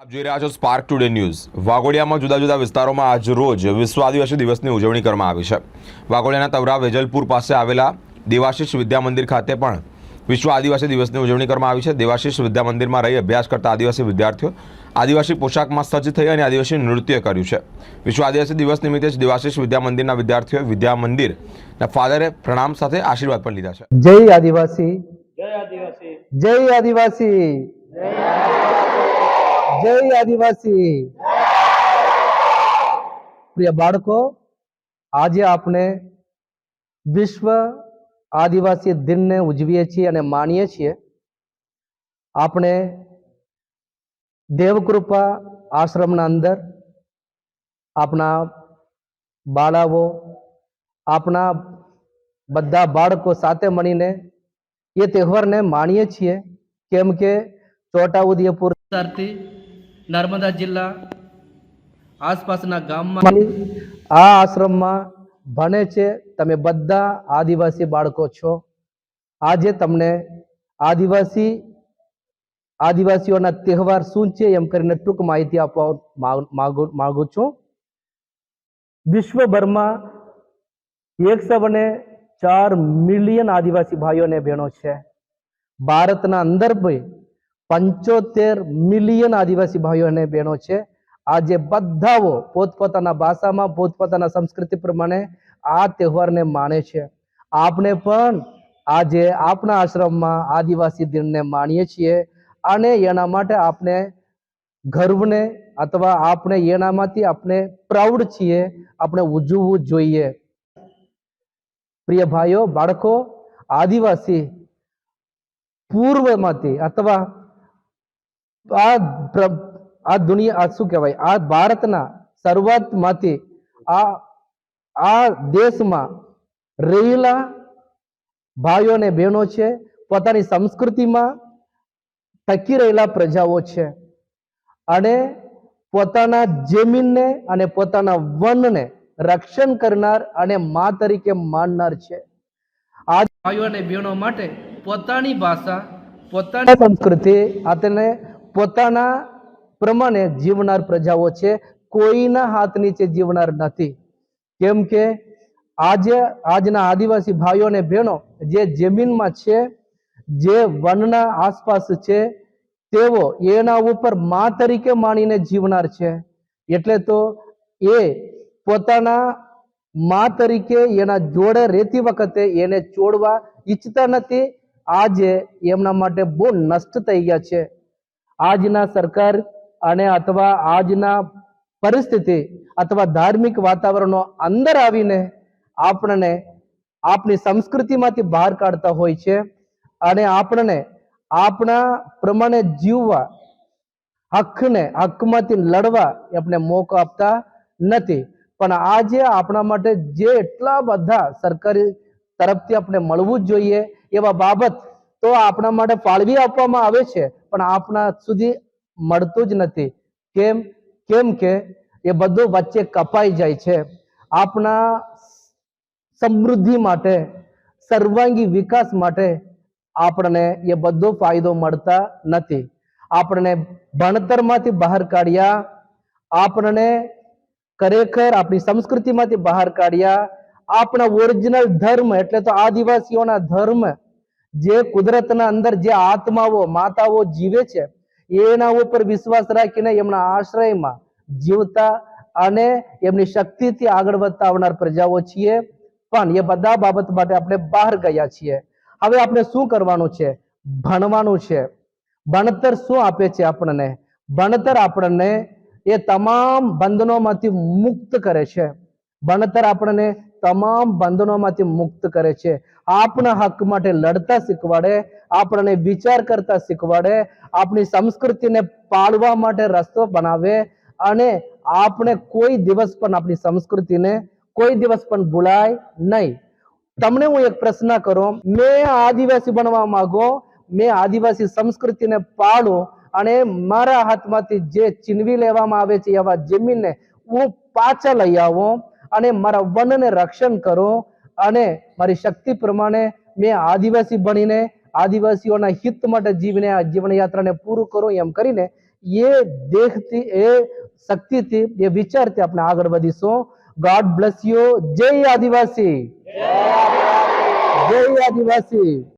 આપ જોઈ રહ્યા છો સ્પાર્ક ટુડે ન્યૂઝ વાઘોડિયામાં જુદા જુદા વિસ્તારોમાં આજ રોજ વિશ્વ આદિવાસી દિવસની ઉજવણી કરવામાં આવી છે. વાઘોડિયાના તવરા વેજલપુર પાસે આવેલા દેવાશીષ વિદ્યા મંદિર ખાતે પણ વિશ્વ આદિવાસી દિવસની ઉજવણી કરવામાં આવી છે. દેવાશીષ વિદ્યા મંદિરમાં રહી અભ્યાસ કરતા આદિવાસી વિદ્યાર્થીઓ આદિવાસી પોશાકમાં સજ્જ થઈ અને આદિવાસી નૃત્ય કર્યું છે. વિશ્વ આદિવાસી દિવસ નિમિત્તે જ દેવાશીષ વિદ્યા મંદિરના વિદ્યાર્થીઓએ વિદ્યા મંદિરના ફાધરે પ્રણામ સાથે આશીર્વાદ પણ લીધા છે. જય આદિવાસી. જય આદિવાસી. જય આદિવાસી. જય આદિવાસી. પ્રિય બાળકો, આજે આપણે વિશ્વ આદિવાસી દિનને ઉજવીએ છીએ અને માણીએ છીએ. આપણે દેવકૃપા આશ્રમના અંદર આપણા બાળાઓ, આપણા બધા બાળકો સાથે મળીને એ તહેવારને માણીએ છીએ. કેમ કે છોટાઉદેપુર વિસ્તારથી નર્મદા જિલ્લા આસપાસના ગામમાં આ આશ્રમમાં ભણે છે. તમે બધા આદિવાસી બાળકો છો. આજે તમને આદિવાસી, આદિવાસીઓના તહેવાર શું છે એમ કરીને ટૂંક માહિતી આપવા માંગુ છું. વિશ્વભરમાં એકસો ને ચાર મિલિયન આદિવાસી ભાઈઓ અને બહેનો છે. ભારતના અંદર બી પંચોતેર મિલિયન આદિવાસી ભાઈઓ અને બહેનો છે. આજે બધાઓ પોતપોતાના ભાષામાં, પોતપોતાના સંસ્કૃતિ પ્રમાણે આ તહેવારને માણે છે. આપણે પણ આજે આપણા આશ્રમમાં આદિવાસી દિનને માણીએ છીએ અને એના માટે આપણે ગર્વને અથવા આપણે એનામાંથી આપણે પ્રાઉડ છીએ, આપણે ઉજવવું જોઈએ. પ્રિય ભાઈઓ, બાળકો, આદિવાસી પૂર્વમાંથી અથવા આ આ દુનિયા, આ શું કહેવાય? આ ભારતના શરૂઆતમાંથી આ આ દેશમાં રહેલા ભાઈઓ અને બહેનો છે, પોતાની સંસ્કૃતિમાં ટકી રહેલા પ્રજાઓ છે અને પોતાના જમીનને અને પોતાના વનને રક્ષણ કરનાર અને મા તરીકે માનનાર છે. આ ભાઈઓ અને બહેનો માટે પોતાની ભાષા, પોતાની સંસ્કૃતિ આ તેને પોતાના પ્રમાણે જીવનાર પ્રજાઓ છે, કોઈના હાથ નીચે જીવનાર નથી. કેમ કે આજે, આજના આદિવાસી ભાઈઓ અને બહેનો જે જમીનમાં છે, જે વનના આસપાસ છે, તેઓ એના ઉપર મા તરીકે માનીને જીવનાર છે. એટલે તો એ પોતાના મા તરીકે એના જોડે રહેતી વખતે એને છોડવા ઈચ્છતા નથી. આજે એમના માટે બહુ નષ્ટ થઈ ગયા છે. આજના સરકાર અને અથવા આજના પરિસ્થિતિ અથવા ધાર્મિક વાતાવરણનો અંદર આવીને આપણને આપણી સંસ્કૃતિમાંથી બહાર કાઢતા હોય છે અને આપણને આપણા પ્રમાણે જીવવા, હકને હકમાંથી લડવા આપણે મોકો આપતા નથી. પણ આજે આપણા માટે જે એટલા બધા સરકારી તરફથી આપણે મળવું જ જોઈએ એવા બાબત તો આપણા માટે ફાળવી આપવામાં આવે છે, પણ આપણા સુધી મળતું જ નથી. કેમ કેમ કે એ બધું વચ્ચે કપાઈ જાય છે. આપણા સમૃદ્ધિ માટે, સર્વાંગી વિકાસ માટે આપણને એ બધો ફાયદો મળતા નથી. આપણને ભણતરમાંથી બહાર કાઢ્યા, આપણને ખરેખર આપણી સંસ્કૃતિમાંથી બહાર કાઢ્યા, આપણા ઓરિજિનલ ધર્મ એટલે તો આદિવાસીઓના ધર્મ જે કુદરતના અંદર જે આત્માઓ, માતાઓ જીવે છે, એના ઉપર વિશ્વાસ રાખીને એમના આશ્રયમાં જીવતા અને એમની શક્તિથી આગળ વધતા આવનાર પ્રજાઓ છીએ. પણ એ બધા બાબત માટે આપણે બહાર ગયા છીએ. હવે આપણે શું કરવાનું છે? ભણવાનું છે. ભણતર શું આપે છે આપણને? ભણતર આપણને એ તમામ બંધનોમાંથી મુક્ત કરે છે. ભણતર આપણને તમામ બંધનોમાંથી મુક્ત કરે છે. આપણા હક માટે લડતા શીખવાડે, આપણને વિચાર કરતા શીખવાડે, આપણી સંસ્કૃતિને પાળવા માટે રસ્તો બનાવે અને આપણે કોઈ દિવસ પણ આપણી સંસ્કૃતિને કોઈ દિવસ પણ ભૂલાય નહીં. તમને હું એક પ્રશ્ન કરું, મેં આદિવાસી બનવા માંગો, મેં આદિવાસી સંસ્કૃતિને પાળો અને મારા હાથમાંથી જે ચીનવી લેવામાં આવે છે એવા જમીનને હું પાછા લઈ આવો. અને મારા વનને રક્ષણ કરો અને મારી શક્તિ પ્રમાણે મેં આદિવાસી ભણીને આદિવાસીઓના હિત માટે જીવને આ જીવનયાત્રાને પૂરું કરું એમ કરીને એ દેખથી, એ શક્તિથી, એ વિચારથી આપણે આગળ વધીશું. ગોડ બ્લેસ યુ જય આદિવાસી. જય આદિવાસી.